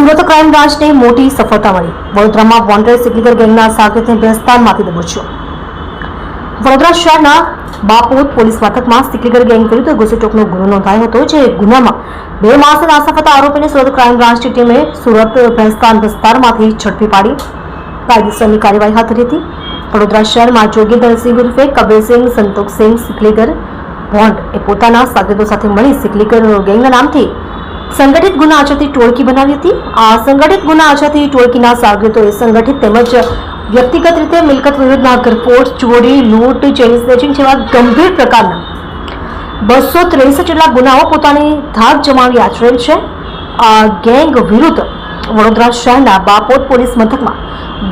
Surat crime બ્રાન્ચને મોટી સફળતા મળી. વડોદરામાં વોન્ટેડ સિગ્નેચર ગેંગના સાગરને બેસ્તાનમાંથી દબોચ્યો. વડોદરા શહેરના બાપોદ પોલીસ મથકમાં સિકલીગર ગેંગ વિરુદ્ધ ગુસ્સેટોકનો ગુનો નોંધાયો હતો, જે ગુનામાં બે માસના નાસફતા આરોપીને સુરત ક્રાઇમ બ્રાન્ચની ટીમે સુરત ભેસ્તાન વિસ્તારમાંથી ઝડપી પાડી. કાયદેસરની કાર્યવાહી હાથ ધરી હતી. વડોદરા શહેરમાં જોગીધરસિંહ ઉર્ફે કબીરસિંહ સંતોખસિંહ સિકલીગર ભોંડ એ પોતાના સાગરીતો સાથે મળી સિકલીગર ગેંગના નામથી સંગઠિત ગુના આચરતી ટોળકી બનાવી હતી. આ સંગઠિત ગુના આચરતી ટોળકીના સાગરીતોએ સંગઠિત તેમજ વ્યક્તિગત રીતે મિલકત વિરુદ્ધના ઘરફોડ, ચોરી, લૂંટ, ચેઇન સ્નેચિંગ જેવા ગંભીર પ્રકારના બસો ત્રેસઠ જેટલા ગુનાઓ પોતાની ધાક જમાવી આચરેલ છે. આ ગેંગ વિરુદ્ધ વડોદરા શહેરના બાપોદ પોલીસ મથકમાં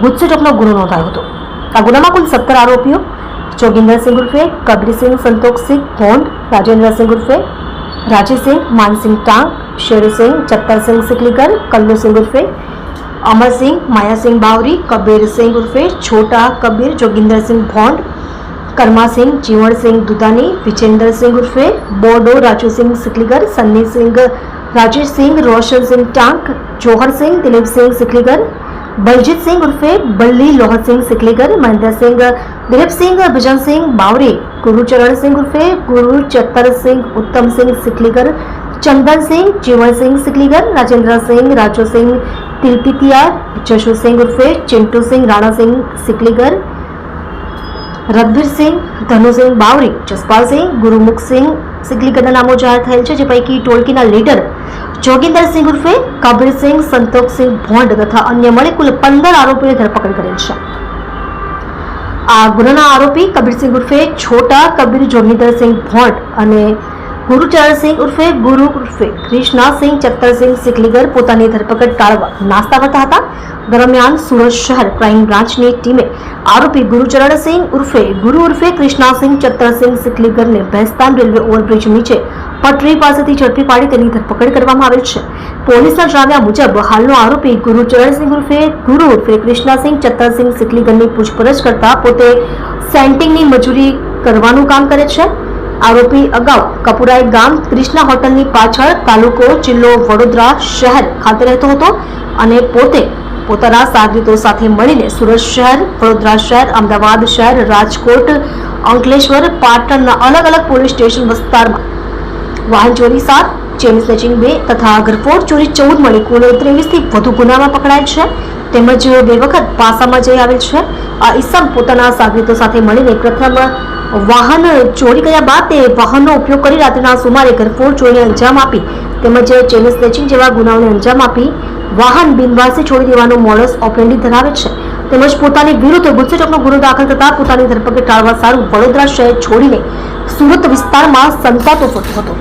ગુજસેટકનો ગુનો નોંધાયો હતો. આ ગુનામાં કુલ સત્તર આરોપીઓ જોગિન્દરસિંહ ઉર્ફે, કબીરસિંહ સંતોષસિંહ ભોંડ રાજેન્દ્રસિંહ ઉર્ફે રાજેશસિંહ માનસિંહ ટાંક શેરસિંહ ચત્તરસિંહ સિકલીગર કલ્લુસિંહ ઉર્ફે અમરસિંહ માયાસિંહ બાવરી કબીરસિંહ ઉર્ફે છોટા કબીર જોગિંદરસિંહ ભોંડ કર્માસિંહ જીવણસિંહ દુધાની વિજેન્દ્રસિંહ ઉર્ફે બોડો રાજુસિંહ સિકલીગર સન્નીસિંહ રાજેશસિંહ રોશનસિંહ ટાંક જોહરસિંહ દિલીપસિંહ સિકલીગર બલજીતસિંહ ઉર્ફે બલ્લી લોહરસિંહ સિકલીગર મહેન્દ્રસિંહ દિલીપસિંહ ભજનસિંહ બાવરી ગુરુચરણસિંહ ઉર્ફે ગુરુ ચત્તરસિંહ ઉત્તમસિંહ સિકલીગર ચંદનસિંહ જીવણસિંહ સિકલીગર રાજેન્દ્રસિંહ રાજુસિંહ તિલપિતિયા જશુસિંહ ઉર્ફે ચિંટુસિંહ રાણાસિંહ સિકલીગર રઘબીરસિંહ ધનુસિંહ બાવરી જસપાલસિંહ ગુરુમુખસિંહ સિકલીગરના નામો જાહેર થયેલ છે જે પૈકી ટોળકીના લીડર જોગિંદરસિંહ ઉર્ફે કબીરસિંહ સંતોષસિંહ ભોંડ તથા અન્ય મળી કુલ પંદર આરોપીઓની ધરપકડ કરેલ છે આ ગુનાના આરોપી કબીરસિંહ ઉર્ફે છોટા કબીર જોગીધરસિંહ ભોંડ અને ગુરુચરણસિંહ ઉર્ફે ગુરુ ઉર્ફે કૃષ્ણાસિંહ ચત્તરસિંહ સિકલીગર પોતાની ધરપકડ ટાળવા નાસ્તા કરતા હતા દરમિયાન સુરત શહેર ક્રાઇમ બ્રાન્ચની ટીમે આરોપી ગુરુચરણસિંહ ઉર્ફે ગુરુ ઉર્ફે કૃષ્ણાસિંહ ચત્તરસિંહ સિકલીગરને ભેસ્તાન રેલવે ઓવરબ્રિજ નીચે પટરી પાસેથી ઝડપી પાડી તેની ધરપકડ કરવામાં આવેલ છે. પોલીસના જણાવ્યા મુજબ હાલનો આરોપી ગુરુચરણસિંહ ઉર્ફે, ગુરુ ઉર્ફે કૃષ્ણાસિંહ ચત્તરસિંહ સિકલીગરની પૂછપરછ કરતા પોતે સેન્ટિંગની મજૂરી કરવાનું કામ કરે છે. આરોપી અગાઉ કપુરાઈ ગામ ક્રિષ્ના હોટલની પાછળ તાલુકો જિલ્લો વડોદરા શહેર ખાતે રહેતો હતો અને પોતે પોતાના સાગરીતો સાથે મળીને સુરત શહેર, વડોદરા શહેર, અમદાવાદ શહેર, રાજકોટ, અંકલેશ્વર, પાટણના અલગ અલગ પોલીસ સ્ટેશન વિસ્તારમાં વાહન ચોરી સાત, ચેન સ્નેચિંગ બે તથા ગરફોડ ચોરી ચૌદ મળી કુલ ત્રેવીસથી વધુ ગુનામાં પકડાય છે. તેમજ બે વખત પાસામાં જઈ આવેલ છે. આ ઈસમ પોતાના સાગરીતો સાથે મળીને પ્રથમ વાહન ચોરી કર્યા બાદ તે વાહનનો ઉપયોગ કરી રાત્રિના સુમારે ઘરફોડ ચોરીને અંજામ આપી તેમજ ચેન સ્નેચિંગ જેવા ગુનાઓને અંજામ આપી વાહન બિનવાસે છોડી દેવાનો મોડસ ઓપરેન્ડી ધરાવે છે. તેમજ પોતાની વિરુદ્ધ ગુસ્સેટકનો ગુનો દાખલ થતાં પોતાની ધરપકડ ટાળવા સારું વડોદરા શહેર છોડીને સુરત વિસ્તારમાં સંતાતો ફરતો હતો.